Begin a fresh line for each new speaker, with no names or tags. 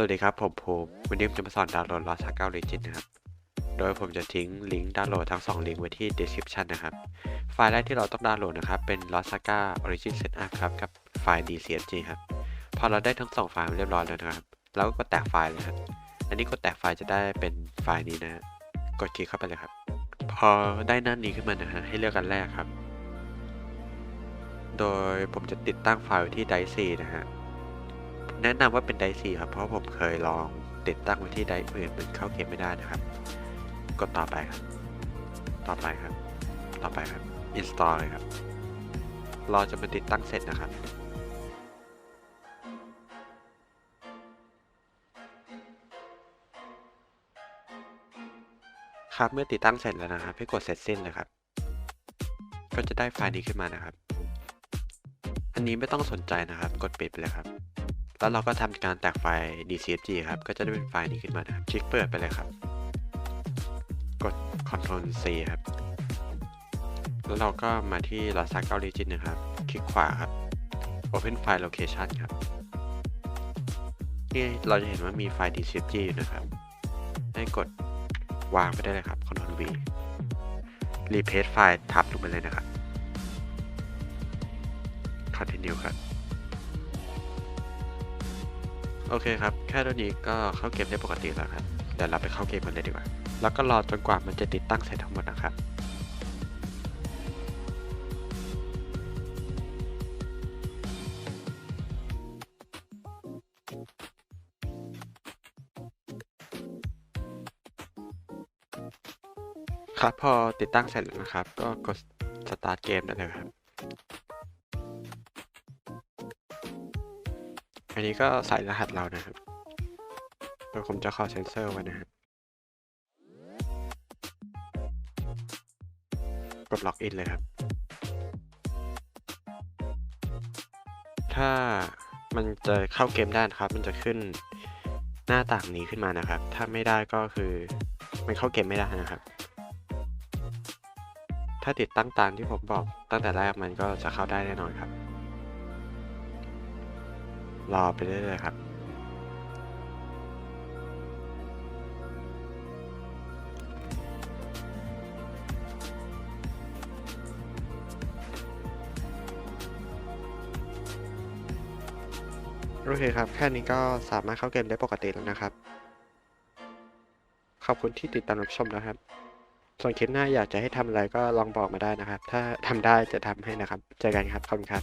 สวัสดีครับ ผมภูมิวันนี้ผมจะมาสอนดาวน์โหลด Lost Ark 9 Legend นะครับ โดยผมจะทิ้งลิงก์ดาวน์โหลดทั้ง 2 ลิงก์ไว้ที่ description นะครับ ไฟล์แรกที่เราต้องดาวน์โหลดนะครับ เป็น Lost Ark Origin Setup ครับ กับไฟล์ DCSG ครับ พอเราได้ทั้ง 2 ไฟล์เรียบร้อยแล้วนะครับ เราก็กดแตกไฟล์เลยครับ อันนี้กดแตกไฟล์จะได้เป็นไฟล์นี้นะกดคลิกเข้าไปเลยครับ พอได้หน้านี้ขึ้นมานะฮะ ให้เลือกกันแรกครับ โดยผมจะติดตั้งไฟล์ไว้ที่ Dice นะฮะ แนะนำว่าเป็นไดซีครับ เพราะผมเคยลองติดตั้งไว้ที่ไดอื่นมันเข้าเกมไม่ได้นะครับ กดต่อไปครับ ต่อไปครับ ต่อไปครับ install เลยครับ รอจะมาติดตั้งเสร็จนะครับครับเมื่อติดตั้งเสร็จแล้วนะครับให้กดเสร็จสิ้นเลยครับ ก็จะได้ไฟล์นี้ขึ้นมานะครับ อันนี้ไม่ต้องสนใจนะครับ กดปิดไปเลยครับ แล้วเราก็ทำการแตกไฟล์ DCSG ครับ ก็จะได้เป็นไฟล์นี้ขึ้นมานะครับ คลิกเปิดไปเลยครับ กด Ctrl C ครับ แล้วเราก็มาที่ Lost Ark Origin นะครับ คลิกขวาครับ Open File Location ครับ นี่เราจะเห็นว่ามีไฟล์ DCSG อยู่นะครับ ให้กดวางไปได้เลยครับ Ctrl V Replace ไฟล์ทับลงไปเลยนะครับ Continue ครับ โอเคครับ แค่เท่านี้ก็เข้าเกมได้ปกติแล้วครับเดี๋ยวเราไปเข้าเกมกันเลยดีกว่า แล้วก็รอจนกว่ามันจะติดตั้งเสร็จทั้งหมดนะครับครับพอติดตั้งเสร็จแล้วนะครับ ก็กด start เกมได้เลยครับ อันนี้ก็ใส่รหัสเรานะครับโดยผมจะขอเซนเซอร์ไว้นะฮะกดล็อกอินเลยครับ ถ้ามันจะเข้าเกมได้นะครับ มันจะขึ้นหน้าต่างนี้ขึ้นมานะครับ ถ้าไม่ได้ก็คือมันเข้าเกมไม่ได้นะครับ ถ้าติดตั้งตามที่ผมบอกตั้งแต่แรกมันก็จะเข้าได้แน่นอนครับ รอไปเรื่อยๆครับ โอเคครับ แค่นี้ก็สามารถเข้าเกมได้ปกติแล้วนะครับ ขอบคุณที่ติดตามรับชมนะครับ ส่วนคลิปหน้าอยากจะให้ทำอะไรก็ลองบอกมาได้นะครับ ถ้าทำได้จะทำให้นะครับ เจอกันครับ ขอบคุณครับ